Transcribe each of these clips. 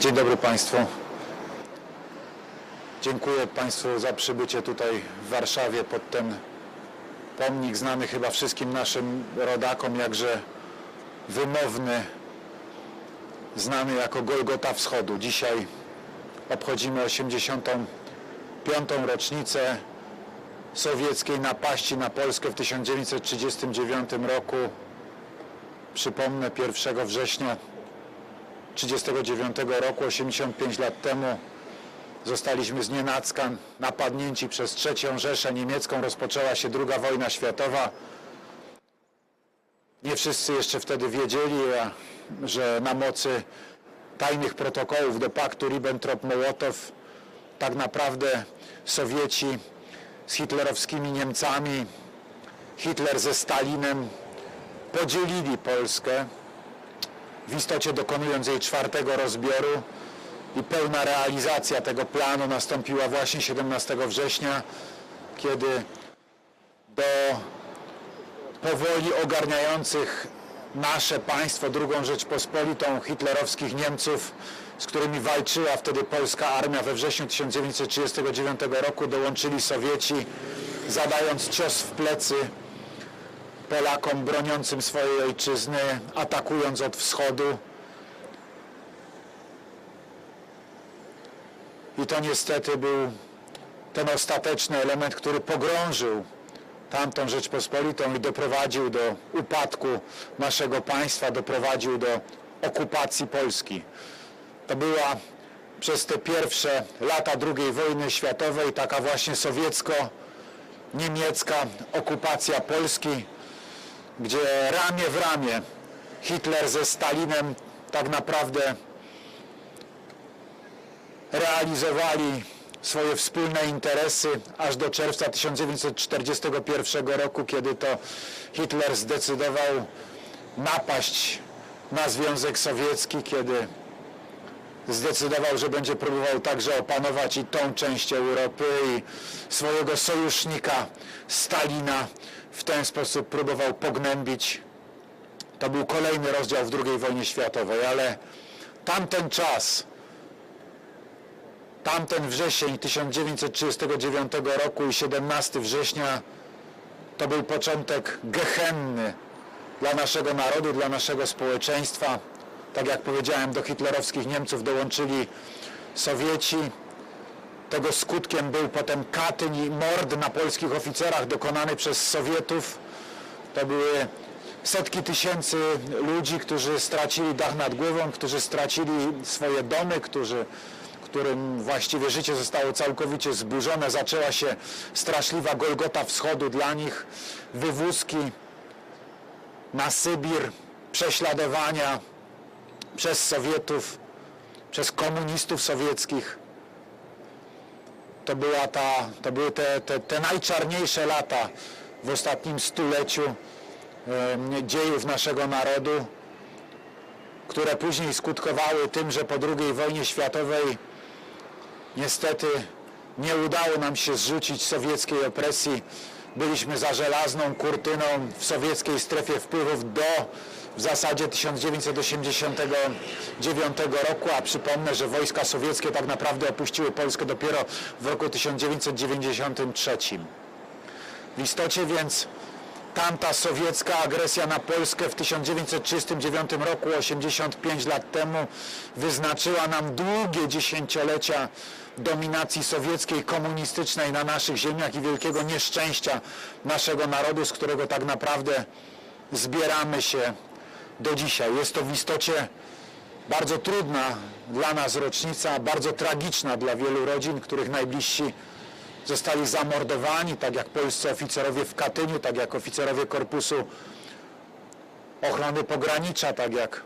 Dzień dobry Państwu. Dziękuję Państwu za przybycie tutaj w Warszawie pod ten pomnik znany chyba wszystkim naszym rodakom, jakże wymowny, znany jako Golgota Wschodu. Dzisiaj obchodzimy 85. rocznicę sowieckiej napaści na Polskę w 1939 roku. Przypomnę 1 września 1939 roku, 85 lat temu, zostaliśmy z nienacka napadnięci przez trzecią Rzeszę Niemiecką. Rozpoczęła się II wojna światowa. Nie wszyscy jeszcze wtedy wiedzieli, że na mocy tajnych protokołów do paktu Ribbentrop-Mołotow tak naprawdę Sowieci z hitlerowskimi Niemcami, Hitler ze Stalinem podzielili Polskę w istocie dokonując jej czwartego rozbioru i pełna realizacja tego planu nastąpiła właśnie 17 września, kiedy do powoli ogarniających nasze państwo, drugą Rzeczpospolitą, hitlerowskich Niemców, z którymi walczyła wtedy polska armia we wrześniu 1939 roku, dołączyli Sowieci, zadając cios w plecy Polakom broniącym swojej ojczyzny, atakując od wschodu. I to niestety był ten ostateczny element, który pogrążył tamtą Rzeczpospolitą i doprowadził do upadku naszego państwa, doprowadził do okupacji Polski. To była przez te pierwsze lata II wojny światowej taka właśnie sowiecko-niemiecka okupacja Polski, gdzie ramię w ramię Hitler ze Stalinem tak naprawdę realizowali swoje wspólne interesy aż do czerwca 1941 roku, kiedy to Hitler zdecydował napaść na Związek Sowiecki, kiedy zdecydował, że będzie próbował także opanować i tą część Europy i swojego sojusznika Stalina w ten sposób próbował pognębić. To był kolejny rozdział w II wojnie światowej, ale tamten czas, tamten wrzesień 1939 roku i 17 września to był początek gehenny dla naszego narodu, dla naszego społeczeństwa. Tak jak powiedziałem, do hitlerowskich Niemców dołączyli Sowieci. Tego skutkiem był potem Katyń i mord na polskich oficerach dokonany przez Sowietów. To były setki tysięcy ludzi, którzy stracili dach nad głową, którzy stracili swoje domy, którzy, którym właściwie życie zostało całkowicie zburzone. Zaczęła się straszliwa Golgota Wschodu dla nich, wywózki na Sybir, prześladowania przez Sowietów, przez komunistów sowieckich. To, była ta, to były te, te, te najczarniejsze lata w ostatnim stuleciu dziejów naszego narodu, które później skutkowały tym, że po II wojnie światowej niestety nie udało nam się zrzucić sowieckiej opresji. Byliśmy za żelazną kurtyną w sowieckiej strefie wpływów do w zasadzie 1989 roku, a przypomnę, że wojska sowieckie tak naprawdę opuściły Polskę dopiero w roku 1993. W istocie więc tamta sowiecka agresja na Polskę w 1939 roku, 85 lat temu, wyznaczyła nam długie dziesięciolecia dominacji sowieckiej, komunistycznej na naszych ziemiach i wielkiego nieszczęścia naszego narodu, z którego tak naprawdę zbieramy się do dzisiaj. Jest to w istocie bardzo trudna dla nas rocznica, bardzo tragiczna dla wielu rodzin, których najbliżsi zostali zamordowani, tak jak polscy oficerowie w Katyniu, tak jak oficerowie Korpusu Ochrony Pogranicza, tak jak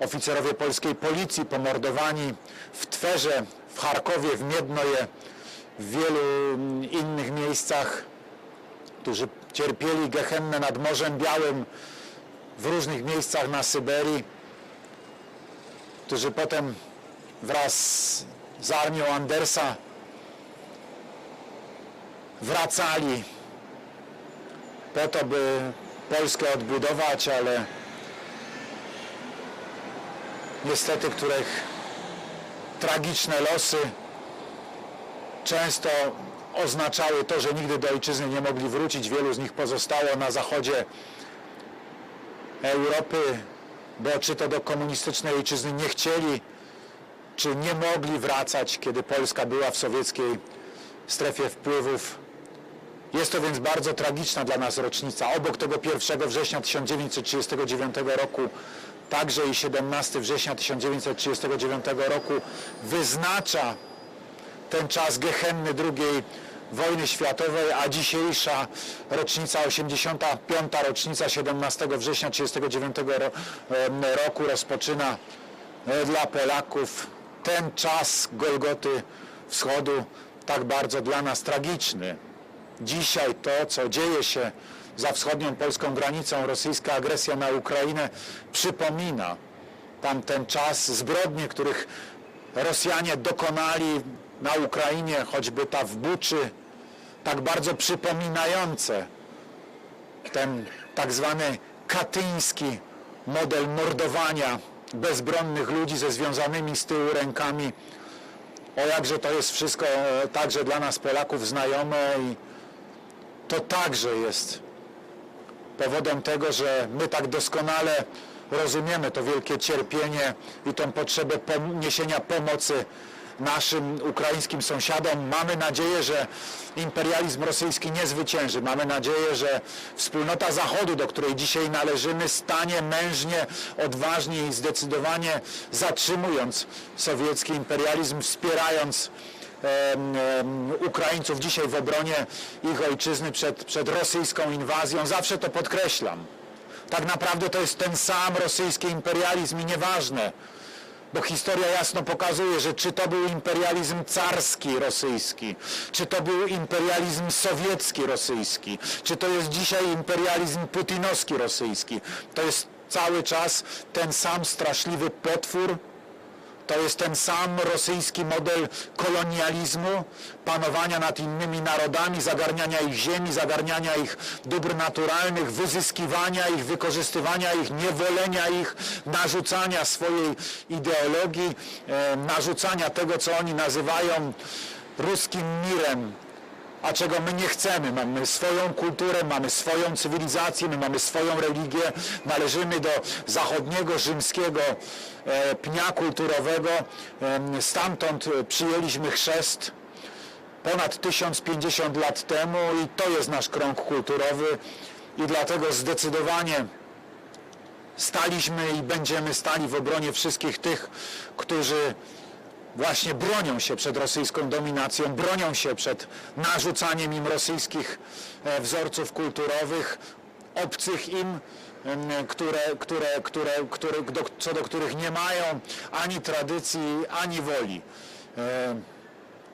oficerowie polskiej policji pomordowani w Twerze, w Charkowie, w Miednoje, w wielu mm, innych miejscach, którzy cierpieli gehennę nad Morzem Białym, w różnych miejscach na Syberii, którzy potem wraz z armią Andersa wracali po to, by Polskę odbudować, ale niestety których tragiczne losy często oznaczały to, że nigdy do ojczyzny nie mogli wrócić. Wielu z nich pozostało na zachodzie Europy, bo czy to do komunistycznej ojczyzny nie chcieli, czy nie mogli wracać, kiedy Polska była w sowieckiej strefie wpływów. Jest to więc bardzo tragiczna dla nas rocznica. Obok tego 1 września 1939 roku, także i 17 września 1939 roku wyznacza ten czas gehenny II wojny światowej, a dzisiejsza rocznica, 85. rocznica 17 września 1939 ro- em, roku rozpoczyna e, dla Polaków ten czas Golgoty Wschodu, tak bardzo dla nas tragiczny. Dzisiaj to, co dzieje się za wschodnią polską granicą, rosyjska agresja na Ukrainę, przypomina tamten czas zbrodni, których Rosjanie dokonali na Ukrainie, choćby ta w Buczy, tak bardzo przypominające ten tak zwany katyński model mordowania bezbronnych ludzi ze związanymi z tyłu rękami. O jakże to jest wszystko e, także dla nas Polaków znajome i to także jest powodem tego, że my tak doskonale rozumiemy to wielkie cierpienie i tą potrzebę niesienia pomocy naszym ukraińskim sąsiadom. Mamy nadzieję, że imperializm rosyjski nie zwycięży. Mamy nadzieję, że wspólnota Zachodu, do której dzisiaj należymy, stanie mężnie, odważnie i zdecydowanie zatrzymując sowiecki imperializm, wspierając Ukraińców dzisiaj w obronie ich ojczyzny przed, przed rosyjską inwazją. Zawsze to podkreślam. Tak naprawdę to jest ten sam rosyjski imperializm i nieważne, bo historia jasno pokazuje, że czy to był imperializm carski rosyjski, czy to był imperializm sowiecki rosyjski, czy to jest dzisiaj imperializm putinowski rosyjski, to jest cały czas ten sam straszliwy potwór, to jest ten sam rosyjski model kolonializmu, panowania nad innymi narodami, zagarniania ich ziemi, zagarniania ich dóbr naturalnych, wyzyskiwania ich, wykorzystywania ich, niewolenia ich, narzucania swojej ideologii, e, narzucania tego, co oni nazywają ruskim mirem, a czego my nie chcemy. Mamy swoją kulturę, mamy swoją cywilizację, my mamy swoją religię, należymy do zachodniego, rzymskiego e, pnia kulturowego. Stamtąd e, przyjęliśmy chrzest ponad 1050 lat temu i to jest nasz krąg kulturowy i dlatego zdecydowanie staliśmy i będziemy stali w obronie wszystkich tych, którzy właśnie bronią się przed rosyjską dominacją, bronią się przed narzucaniem im rosyjskich e, wzorców kulturowych, obcych im, które, które, które, które, co do których nie mają ani tradycji, ani woli. E,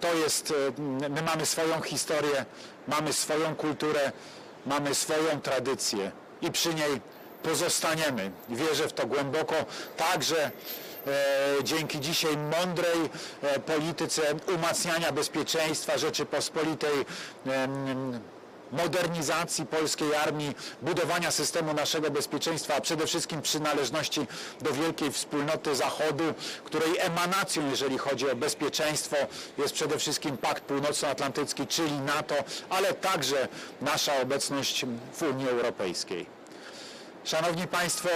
To jest, e, my mamy swoją historię, mamy swoją kulturę, mamy swoją tradycję i przy niej pozostaniemy. Wierzę w to głęboko, także dzięki dzisiaj mądrej e, polityce umacniania bezpieczeństwa Rzeczypospolitej, modernizacji polskiej armii, budowania systemu naszego bezpieczeństwa, a przede wszystkim przynależności do wielkiej wspólnoty Zachodu, której emanacją, jeżeli chodzi o bezpieczeństwo, jest przede wszystkim Pakt Północnoatlantycki, czyli NATO, ale także nasza obecność w Unii Europejskiej. Szanowni Państwo,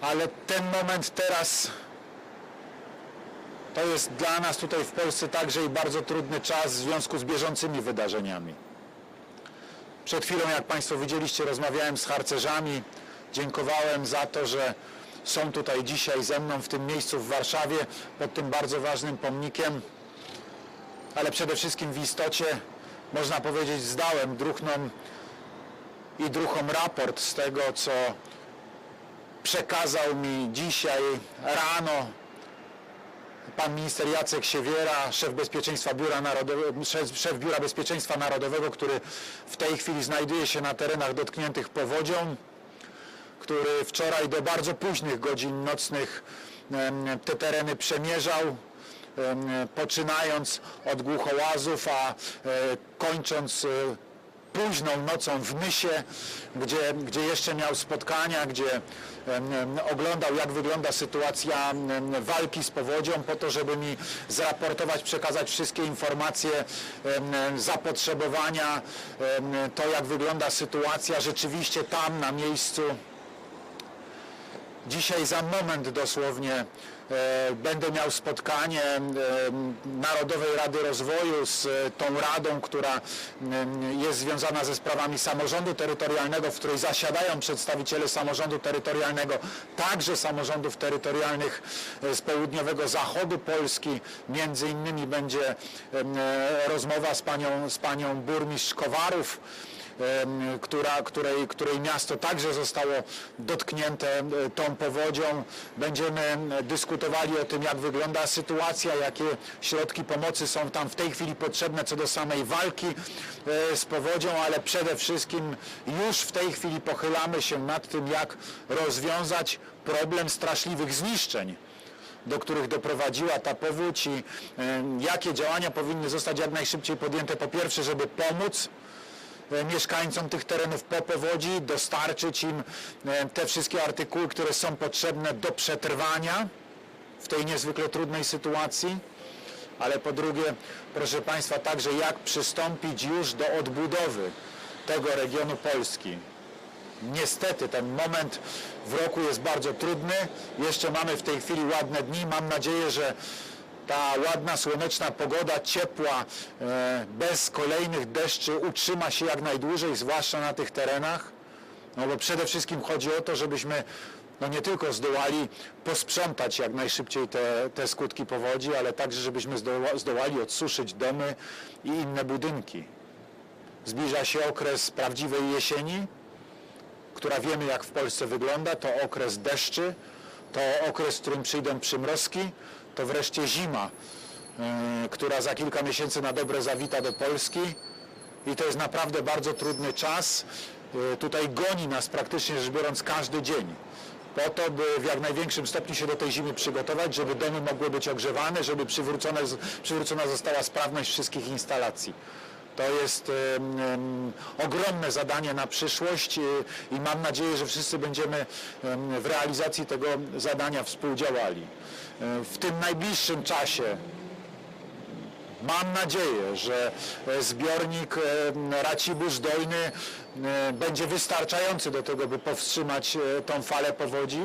ale ten moment teraz to jest dla nas tutaj w Polsce także i bardzo trudny czas w związku z bieżącymi wydarzeniami. Przed chwilą, jak Państwo widzieliście, rozmawiałem z harcerzami, dziękowałem za to, że są tutaj dzisiaj ze mną w tym miejscu w Warszawie, pod tym bardzo ważnym pomnikiem, ale przede wszystkim w istocie, można powiedzieć, zdałem druhnom i druhom raport z tego, co przekazał mi dzisiaj rano. Pan minister Jacek Siewiera, szef Bezpieczeństwa Biura Narodowego, szef, szef Biura Bezpieczeństwa Narodowego, który w tej chwili znajduje się na terenach dotkniętych powodzią, który wczoraj do bardzo późnych godzin nocnych te tereny przemierzał, em, poczynając od Głuchołazów, a e, kończąc e, późną nocą w Nysie, gdzie, gdzie jeszcze miał spotkania, gdzie oglądał jak wygląda sytuacja walki z powodzią po to, żeby mi zraportować, przekazać wszystkie informacje zapotrzebowania, to jak wygląda sytuacja rzeczywiście tam na miejscu. Dzisiaj za moment dosłownie e, będę miał spotkanie e, Narodowej Rady Rozwoju z e, tą radą, która jest związana ze sprawami samorządu terytorialnego, w której zasiadają przedstawiciele samorządu terytorialnego, także samorządów terytorialnych z południowego zachodu Polski. Między innymi będzie rozmowa z panią, z panią burmistrz Kowarów która, której, której miasto także zostało dotknięte tą powodzią. Będziemy em, dyskutowali o tym, jak wygląda sytuacja, jakie środki pomocy są tam w tej chwili potrzebne co do samej walki e, z powodzią, ale przede wszystkim już w tej chwili pochylamy się nad tym, jak rozwiązać problem straszliwych zniszczeń do których doprowadziła ta powódź i jakie działania powinny zostać jak najszybciej podjęte. Po pierwsze, żeby pomóc mieszkańcom tych terenów po powodzi, dostarczyć im e, te wszystkie artykuły, które są potrzebne do przetrwania w tej niezwykle trudnej sytuacji. Ale po drugie, proszę Państwa, także jak przystąpić już do odbudowy tego regionu Polski. Niestety ten moment w roku jest bardzo trudny. Jeszcze mamy w tej chwili ładne dni. Mam nadzieję, że ta ładna, słoneczna pogoda, ciepła, e, bez kolejnych deszczy utrzyma się jak najdłużej, zwłaszcza na tych terenach. No bo przede wszystkim chodzi o to, żebyśmy no nie tylko zdołali posprzątać jak najszybciej te, te skutki powodzi, ale także żebyśmy zdoła, zdołali odsuszyć domy i inne budynki. Zbliża się okres prawdziwej jesieni, która wiemy jak w Polsce wygląda, to okres deszczy, to okres, w którym przyjdą przymrozki, to wreszcie zima, yy, która za kilka miesięcy na dobre zawita do Polski i to jest naprawdę bardzo trudny czas. Yy, Tutaj goni nas praktycznie rzecz biorąc każdy dzień po to, by w jak największym stopniu się do tej zimy przygotować, żeby domy mogły być ogrzewane, żeby przywrócona została sprawność wszystkich instalacji. To jest ogromne zadanie na przyszłość y, i mam nadzieję, że wszyscy będziemy em, w realizacji tego zadania współdziałali. Y, W tym najbliższym czasie Mam nadzieję, że e, zbiornik e, Racibórz Dolny e, będzie wystarczający do tego, by powstrzymać e, tą falę powodzi,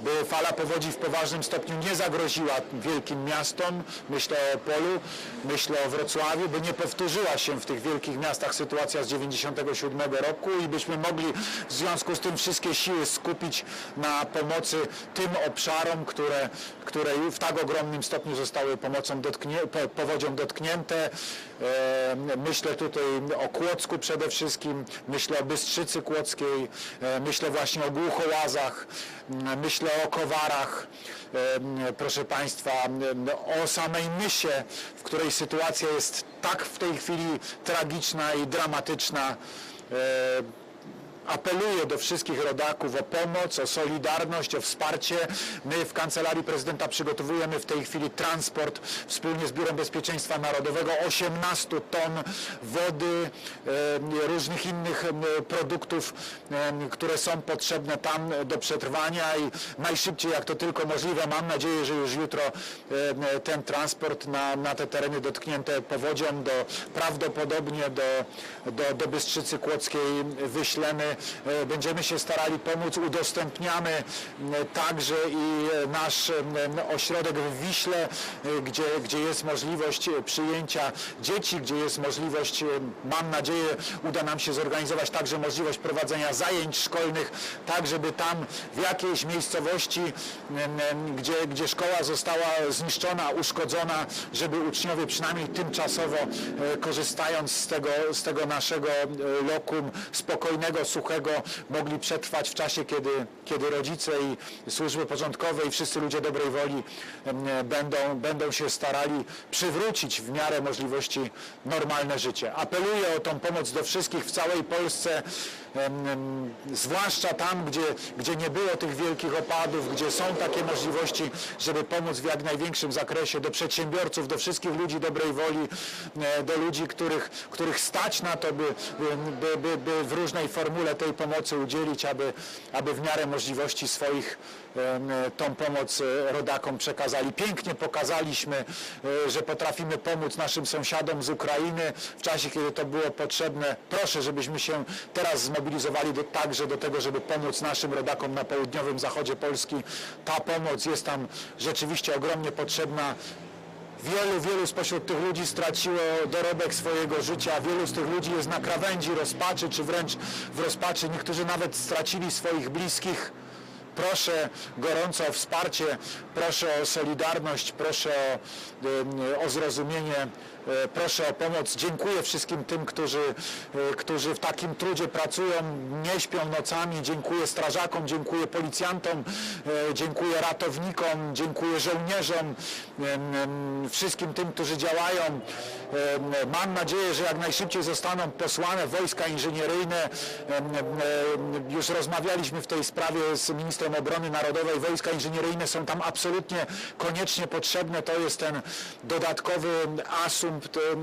by fala powodzi w poważnym stopniu nie zagroziła wielkim miastom, myślę o Opolu, myślę o Wrocławiu, by nie powtórzyła się w tych wielkich miastach sytuacja z 97 roku i byśmy mogli w związku z tym wszystkie siły skupić na pomocy tym obszarom, które, które w tak ogromnym stopniu zostały pomocą dotknie, po- powodzią dotknięte. E, Myślę tutaj o Kłodzku przede wszystkim, myślę o Bystrzycy Kłodzkiej, e, myślę właśnie o Głuchołazach, myślę o Kowarach, e, proszę Państwa, o samej Nysie, w której sytuacja jest tak w tej chwili tragiczna i dramatyczna. Apeluję do wszystkich rodaków o pomoc, o solidarność, o wsparcie. My w Kancelarii Prezydenta przygotowujemy w tej chwili transport wspólnie z Biurem Bezpieczeństwa Narodowego 18 ton wody, e, różnych innych e, produktów, e, które są potrzebne tam do przetrwania i najszybciej jak to tylko możliwe. Mam nadzieję, że już jutro ten transport na, na te tereny dotknięte powodzią do prawdopodobnie do, do, do Bystrzycy Kłodzkiej wyślemy. E, Będziemy się starali pomóc, udostępniamy także i e, nasz ośrodek w Wiśle, e, gdzie, gdzie jest możliwość przyjęcia dzieci, gdzie jest możliwość, mam nadzieję, uda nam się zorganizować także możliwość prowadzenia zajęć szkolnych, tak żeby tam w jakiejś miejscowości, gdzie, gdzie szkoła została zniszczona, uszkodzona, żeby uczniowie przynajmniej tymczasowo korzystając z tego, z tego naszego lokum spokojnego, suchego, mogli przetrwać w czasie, kiedy, kiedy rodzice i służby porządkowe i wszyscy ludzie dobrej woli będą, będą się starali przywrócić w miarę możliwości normalne życie. Apeluję o tą pomoc do wszystkich w całej Polsce. Em, zwłaszcza tam, gdzie, gdzie nie było tych wielkich opadów, gdzie są takie możliwości, żeby pomóc w jak największym zakresie do przedsiębiorców, do wszystkich ludzi dobrej woli, e, do ludzi, których, których stać na to, by, by, by, by w różnej formule tej pomocy udzielić, aby, aby w miarę możliwości swoich tą pomoc e, rodakom przekazali. Pięknie pokazaliśmy, e, że potrafimy pomóc naszym sąsiadom z Ukrainy w czasie, kiedy to było potrzebne. Proszę, żebyśmy się teraz zmobilizowali do, także do tego, żeby pomóc naszym rodakom na południowym zachodzie Polski. Ta pomoc jest tam rzeczywiście ogromnie potrzebna. Wielu, wielu spośród tych ludzi straciło dorobek swojego życia, wielu z tych ludzi jest na krawędzi rozpaczy, czy wręcz w rozpaczy. Niektórzy nawet stracili swoich bliskich. Proszę gorąco o wsparcie, proszę o solidarność, proszę o, o zrozumienie, proszę o pomoc. Dziękuję wszystkim tym, którzy, e, którzy w takim trudzie pracują, nie śpią nocami. Dziękuję strażakom, dziękuję policjantom, e, dziękuję ratownikom, dziękuję żołnierzom, wszystkim tym, którzy działają. Mam nadzieję, że jak najszybciej zostaną posłane wojska inżynieryjne. Już rozmawialiśmy w tej sprawie z ministrem obrony narodowej. Wojska inżynieryjne są tam absolutnie koniecznie potrzebne. To jest ten dodatkowy asumpt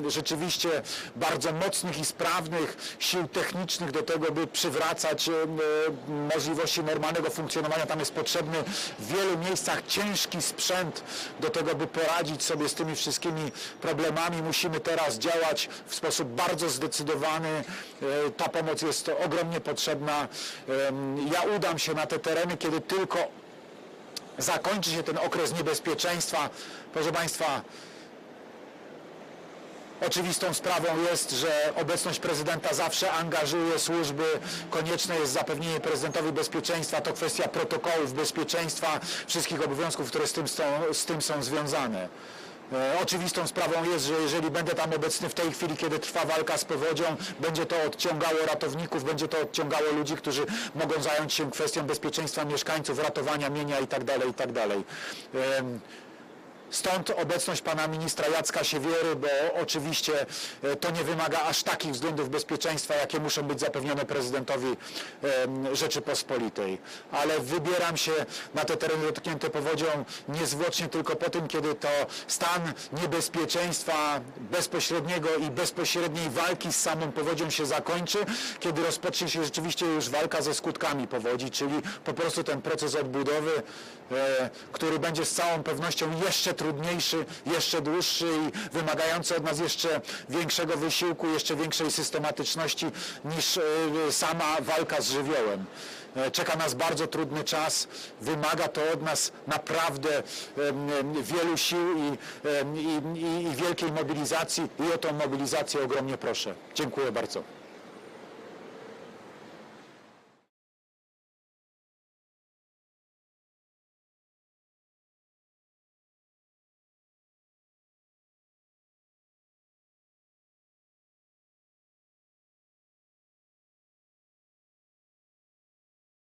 rzeczywiście bardzo mocnych i sprawnych sił technicznych do tego, by przywracać e, możliwości normalnego funkcjonowania. Tam jest potrzebny w wielu miejscach ciężki sprzęt do tego, by poradzić sobie z tymi wszystkimi problemami. Musimy teraz działać w sposób bardzo zdecydowany. E, Ta pomoc jest ogromnie potrzebna. Em, Ja udam się na te tereny, kiedy tylko zakończy się ten okres niebezpieczeństwa. Proszę Państwa, Oczywistą sprawą jest, że obecność prezydenta zawsze angażuje służby. Konieczne jest zapewnienie prezydentowi bezpieczeństwa. To kwestia protokołów bezpieczeństwa, wszystkich obowiązków, które z tym są, z tym są związane. E, Oczywistą sprawą jest, że jeżeli będę tam obecny w tej chwili, kiedy trwa walka z powodzią, będzie to odciągało ratowników, będzie to odciągało ludzi, którzy mogą zająć się kwestią bezpieczeństwa mieszkańców, ratowania mienia itd. itd. Stąd obecność pana ministra Jacka Siewiery, bo oczywiście e, to nie wymaga aż takich względów bezpieczeństwa, jakie muszą być zapewnione prezydentowi Rzeczypospolitej. Ale wybieram się na te tereny dotknięte powodzią niezwłocznie tylko po tym, kiedy to stan niebezpieczeństwa bezpośredniego i bezpośredniej walki z samą powodzią się zakończy, kiedy rozpocznie się rzeczywiście już walka ze skutkami powodzi, czyli po prostu ten proces odbudowy, e, który będzie z całą pewnością jeszcze trudniejszy, jeszcze dłuższy i wymagający od nas jeszcze większego wysiłku, jeszcze większej systematyczności niż e, sama walka z żywiołem. E, Czeka nas bardzo trudny czas, wymaga to od nas naprawdę wielu sił i, i, i wielkiej mobilizacji i o tą mobilizację ogromnie proszę. Dziękuję bardzo.